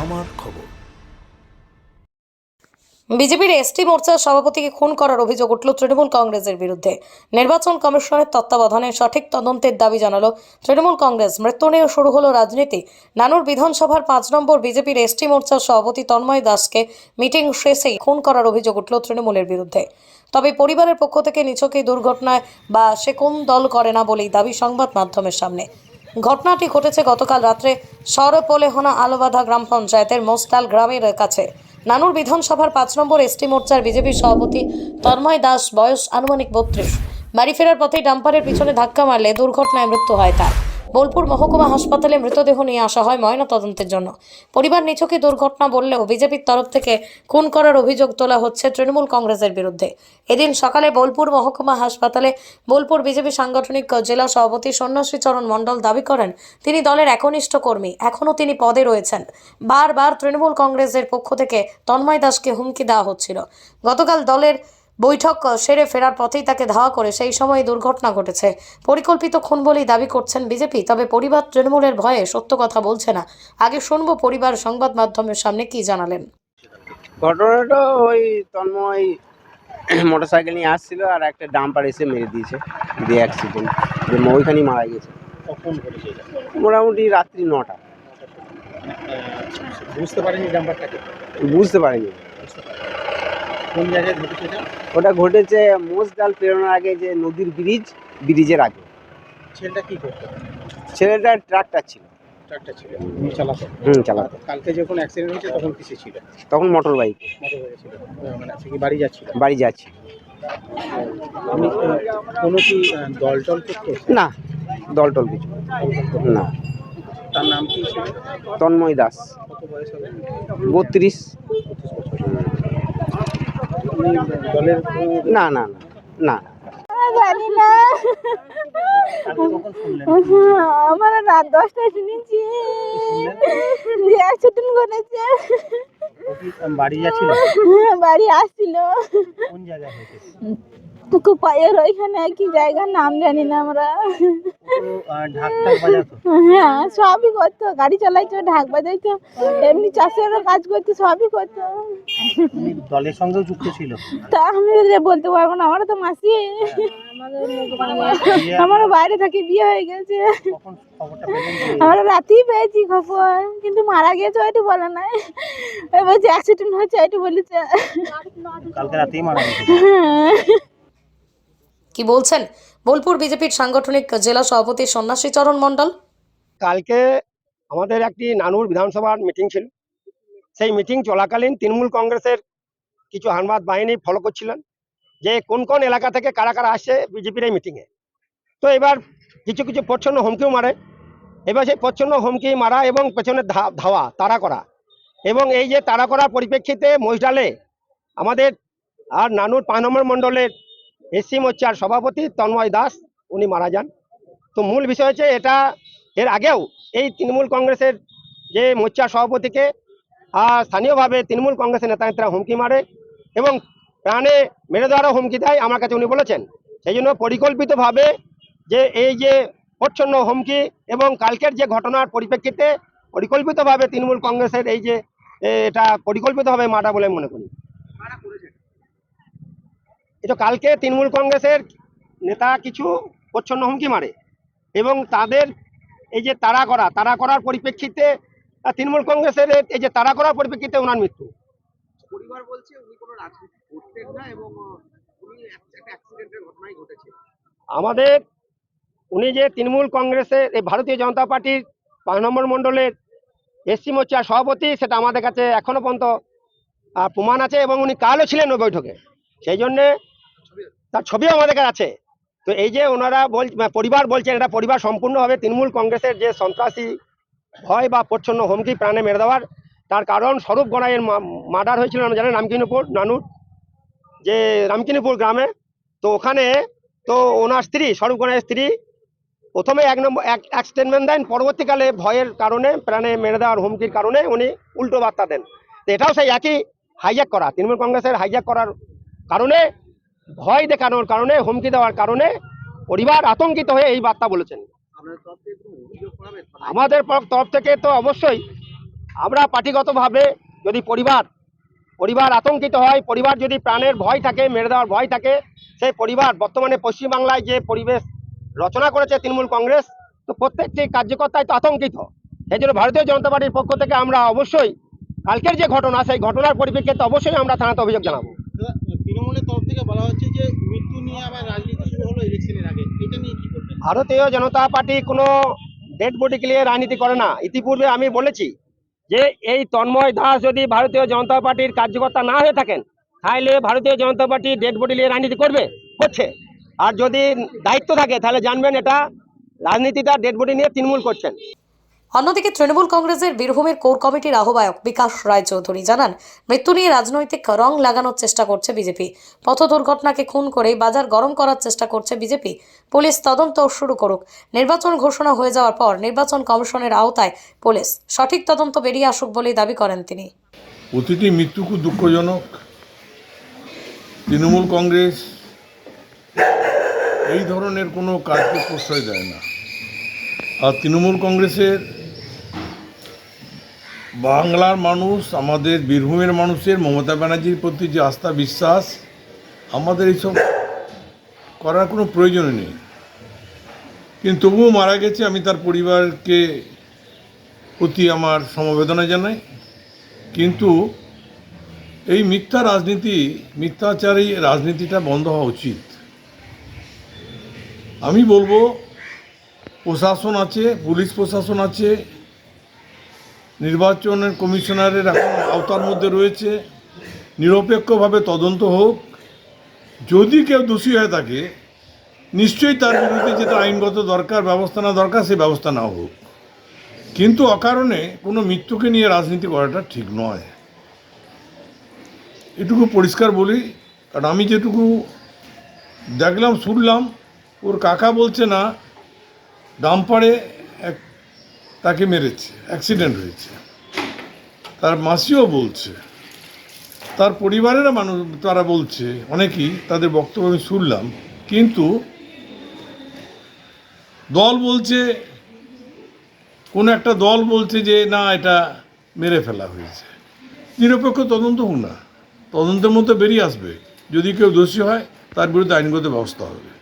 আমার খবর। বিজেপির এসটি মোর্চার সভাপতিকে খুন করার অভিযোগ উঠল তৃণমূল কংগ্রেসের বিরুদ্ধে। নির্বাচন কমিশনের তত্ত্বাবধানে সঠিক তদন্তের দাবি জানালো তৃণমূল কংগ্রেস। মৃত্যু নিয়ে শুরু হলো রাজনীতি। নানুর বিধানসভার পাঁচ নম্বর বিজেপির এসটি মোর্চার সভাপতি তন্ময় দাসকে মিটিং শেষেই খুন করার অভিযোগ উঠল তৃণমূলের বিরুদ্ধে। তবে পরিবারের পক্ষ থেকে নিছক এই দুর্ঘটনায় বা সে কোন দল করে না বলেই দাবি সংবাদ মাধ্যমের সামনে। ঘটনাটি ঘটেছে গতকাল রাত্রে সরপলেহনা আলোবাধা গ্রাম পঞ্চায়েতের মোস্তাল গ্রামের কাছে। নানুর বিধানসভার পাঁচ নম্বর এসটি মোর্চার বিজেপি সভাপতি তন্ময় দাস, বয়স আনুমানিক বত্রিশ। বাড়ি ফেরার পথে ডাম্পারের পিছনে ধাক্কা মারলে দুর্ঘটনায় মৃত্যু হয় তার। বোলপুর মহকুমা হাসপাতালে মৃতদেহ নিয়ে আসা হয় ময়নাতদন্তের জন্য। পরিবার নিছকই দুর্ঘটনা বললেও বিজেপির তরফ থেকে খুন করার অভিযোগ তোলা হচ্ছে তৃণমূল কংগ্রেসের বিরুদ্ধে। এদিন সকালে বোলপুর মহকুমা হাসপাতালে বোলপুর বিজেপি সাংগঠনিক জেলা সভাপতি সন্ন্যাসী চরণ মণ্ডল দাবি করেন, তিনি দলের একনিষ্ঠ কর্মী, এখনও তিনি পদে রয়েছেন। বারবার তৃণমূল কংগ্রেসের পক্ষ থেকে তন্ময় দাসকে হুমকি দেওয়া হচ্ছিল। গতকাল দলের বৈঠক সেরে ফেরার পথেই তাকে ধাওয়া করে সেই সময় দুর্ঘটনা ঘটেছে। পরিকল্পিত খুন বলেই দাবি করছেন বিজেপি তবে পরিবার তৃণমূলের ভয়ে সত্য কথা বলছে না। আগে শুনব পরিবার সংবাদ মাধ্যমের সামনে কি জানালেন। ঘটনাটা ওই তন্ময় মোটর সাইকেল নিয়ে আসছিল আর একটা ডাম্পার এসে মেরে দিয়েছে দিয়ে অ্যাক্সিডেন্ট যে ওইখানেই মারা গেছে। মোটামুটি রাত্রি নটা। বুঝতে পারেনি। নাম্বারটাকে বুঝতে পারিনি। কোন জায়গায় ঘটেছে ওটা ঘটেছে মোষডাল পেরোনোর আগে যে নদীর ব্রিজ ব্রিজের আগে। ছেলেটা কি করতো? ছেলেটা ট্রাক্টর ছিল। ট্রাকটা ছিল। চালাতো? হুম চালাতো। কালকে যখন অ্যাক্সিডেন্ট হয়েছে তখন কিসে ছিল? তখন মোটর বাইক মোটর হয়েছিল মানে সে কি বাড়ি যাচ্ছিল? বাড়ি যাচ্ছি কোনো কি আহ, দল টল করতো? না দল টল কিছু না। তার নাম কি ছিল? তন্ময় দাস। বত্রিশ। না না না না। জানি না। আমার রাত দশটায় শুনেছি। অ্যাক্সিডেন্ট করেছে বাড়ি যাচ্ছিল? বাড়ি আসছিল। কোন জায়গায় হয়েছে? কুপাইয়ের ওইখানে কি জায়গার নাম জানি না আমরা। হ্যাঁ সবই করতো। গাড়ি চালাইতো ঢাক বাজাইতো। এমনি চাষেরও কাজ করতো সবই করতো। দলের সঙ্গেও যুক্ত ছিল? তা আমি যে বলতে পারব না আমরা তো মাসি। আমারও বাইরে থাকি বিয়ে হয়ে গেছে। আমরা রাতেই পেয়েছি খবর কিন্তু মারা গেছে ওইটু বলে নাই। ওই বলছে অ্যাক্সিডেন্ট হয়েছে ওইটু বলেছে। কালকে রাতেই মারা গেছে। কি বলছেন? বোলপুর বিজেপির সাংগঠনিক জেলা সভাপতি সন্ন্যাসী চরণ মণ্ডল। কালকে আমাদের একটি নানুর বিধানসভার মিটিং ছিল। সেই মিটিং চলাকালীন তৃণমূল কংগ্রেসের কিছু হানবাদ বাহিনী ফলো করছিলেন যে কোন কোন এলাকা থেকে কারা কারা আসছে বিজেপির এই মিটিংয়ে। তো এবার কিছু কিছু প্রচ্ছন্ন হুমকিও মারে। এবার সেই প্রচ্ছন্ন হুমকি মারা এবং পেছনে ধাওয়া, তাড়া করা। এবং এই যে তাড়া করার পরিপ্রেক্ষিতে মহিষডালে আমাদের আর নানুর পাঁচ নম্বর মণ্ডলের এসসি মোর্চার সভাপতি তন্ময় দাস, উনি মারা যান। তো মূল বিষয় হচ্ছে এটা, এর আগেও এই তৃণমূল কংগ্রেসের যে মোর্চা সভাপতিকে আর স্থানীয়ভাবে তৃণমূল কংগ্রেসের নেতা নেতারা হুমকি মারে এবং প্রাণে মেরে দেওয়ারও হুমকি দেয় আমার কাছে উনি বলেছেন। সেই জন্য পরিকল্পিতভাবে যে এই যে প্রচ্ছন্ন হুমকি এবং কালকের যে ঘটনার পরিপ্রেক্ষিতে পরিকল্পিতভাবে তৃণমূল কংগ্রেসের এই যে এটা পরিকল্পিতভাবে মারা বলে মনে করি। এটা কালকে তৃণমূল কংগ্রেসের নেতা কিছু প্রচ্ছন্ন হুমকি মারে এবং তাদের এই যে তাড়া করা তাড়া করার পরিপ্রেক্ষিতে তৃণমূল কংগ্রেসের এই যে তাড়া করার পরিপ্রেক্ষিতে ওনার মৃত্যু। পরিবার বলছে উনি কোনো রাজনীতি করতেন না এবং উনি একটা অ্যাক্সিডেন্টের ঘটনাই ঘটেছে। আমাদের উনি যে তৃণমূল কংগ্রেসের এই ভারতীয় জনতা পার্টির পাঁচ নম্বর মণ্ডলের এসসি মোর্চার সভাপতি সেটা আমাদের কাছে এখনও পর্যন্ত প্রমাণ আছে এবং উনি কালও ছিলেন ওই বৈঠকে। সেই জন্যে তার ছবি আমাদের কাছে আছে। তো এই যে ওনারা বল পরিবার বলছেন, এটা পরিবার সম্পূর্ণভাবে তৃণমূল কংগ্রেসের যে সন্ত্রাসী ভয় বা প্রচ্ছন্ন হুমকি প্রাণে মেরে দেওয়ার, তার কারণ স্বরূপ গড়াইয়ের মার্ডার হয়েছিল আমরা জানেন? রামকিনীপুর, নানুর, যে রামকিনীপুর গ্রামে। তো ওখানে, তো ওনার স্ত্রী, স্বরূপ গণাইয়ের স্ত্রী, প্রথমে এক নম্বর, এক এক স্টেটমেন্ট দেন, পরবর্তীকালে ভয়ের কারণে প্রাণে মেরে দেওয়ার হুমকির কারণে উনি উল্টো বার্তা দেন। তো এটাও সেই একই হাইজ্যাক করা, তৃণমূল কংগ্রেসের হাইজ্যাক করার কারণে ভয় দেখানোর কারণে হুমকি দেওয়ার কারণে পরিবার আতঙ্কিত হয়ে এই বার্তা বলেছেন। আমাদের তরফ থেকে তো অবশ্যই আমরা পার্টিগতভাবে যদি পরিবার পরিবার আতঙ্কিত হয় পরিবার যদি প্রাণের ভয় থাকে মেরে দেওয়ার ভয় থাকে সেই পরিবার বর্তমানে পশ্চিমবাংলায় যে পরিবেশ রচনা করেছে তৃণমূল কংগ্রেস তো প্রত্যেকটি কার্যকর্তাই তো আতঙ্কিত। সেই জন্য ভারতীয় জনতা পার্টির পক্ষ থেকে আমরা অবশ্যই কালকের যে ঘটনা সেই ঘটনার পরিপ্রেক্ষিতে অবশ্যই আমরা থানাতে অভিযোগ জানাব। তৃণমূলের তরফ থেকে বলা হচ্ছে যে মৃত্যু নিয়ে আবার রাজনীতি শুরু হলো ইলেকশনের আগে। এটা নিয়ে কি ভারতীয় জনতা পার্টি কোনো ডেড বডিকে নিয়ে রাজনীতি করে না। ইতিপূর্বে আমি বলেছি যে এই তন্ময় দাস যদি ভারতীয় জনতা পার্টির কার্যকর্তা না হয়ে থাকেন, তাহলে ভারতীয় জনতা পার্টি ডেড বডি নিয়ে রাজনীতি করবে? করছে। আর যদি দায়িত্ব থাকে, তাহলে জানবেন এটা রাজনীতিটা ডেড বডি নিয়ে তৃণমূল করছেন। অন্যদিকে তৃণমূল কংগ্রেসের বীরভূমের কোর কমিটির আহ্বায়ক বিকাশ রায়চৌধুরী জানান, মৃত্যু নিয়ে রাজনৈতিক রং লাগানোর চেষ্টা করছে বিজেপি। পথ দুর্ঘটনাকে খুন করে বাজার গরম করার চেষ্টা করছে বিজেপি। পুলিশ তদন্ত শুরু করুক। নির্বাচন ঘোষণা হয়ে যাওয়ার পর নির্বাচন কমিশনের আওতায় পুলিশ। সঠিক তদন্ত বেরিয়ে আসুক বলেই দাবি করেন তিনি। প্রতিটি মৃত্যু খুব দুঃখজনক তৃণমূল কংগ্রেস এই ধরনের কোনো কাজকে প্রশ্রয় দেয় না। আর তৃণমূল কংগ্রেসের বাংলার মানুষ, আমাদের বীরভূমের মানুষের, মমতা ব্যানার্জির প্রতি যে আস্থা, বিশ্বাস, আমাদের এইসব করার কোনো প্রয়োজন নেই। কিন্তু তবুও মারা গেছে, আমি তার পরিবারকে প্রতি আমার সমবেদনা জানাই। কিন্তু এই মিথ্যা রাজনীতি, মিথ্যাচারী রাজনীতিটা বন্ধ হওয়া উচিত। আমি বলব, প্রশাসন আছে, পুলিশ প্রশাসন আছে নির্বাচনের কমিশনারের এখন আওতার মধ্যে রয়েছে। নিরপেক্ষভাবে তদন্ত হোক। যদি কেউ দোষী হয়ে থাকে, নিশ্চয়ই তার বিরুদ্ধে যেটা আইনগত দরকার, ব্যবস্থা না দরকার, সেই ব্যবস্থা না হোক। কিন্তু অকারণে কোনো মৃত্যুকে নিয়ে রাজনীতি করাটা ঠিক নয়। এটুকু পরিষ্কার বলি, কারণ আমি যেটুকু দেখলাম, শুনলাম, ওর কাকা বলছে না, ডাম্পারে তাকে মেরেছে অ্যাক্সিডেন্ট হয়েছে। তার মাসিও বলছে, তার পরিবারের মানুষ, তারা বলছে, অনেকেই তাদের বক্তব্য আমি শুনলাম, কিন্তু দল বলছে, কোনো একটা দল বলছে যে, না, এটা মেরে ফেলা হয়েছে। নিরপেক্ষ তদন্ত হোক না, তদন্তের মধ্যে বেরিয়ে আসবে। যদি কেউ দোষী হয়, তার বিরুদ্ধে আইনগত ব্যবস্থা হবে।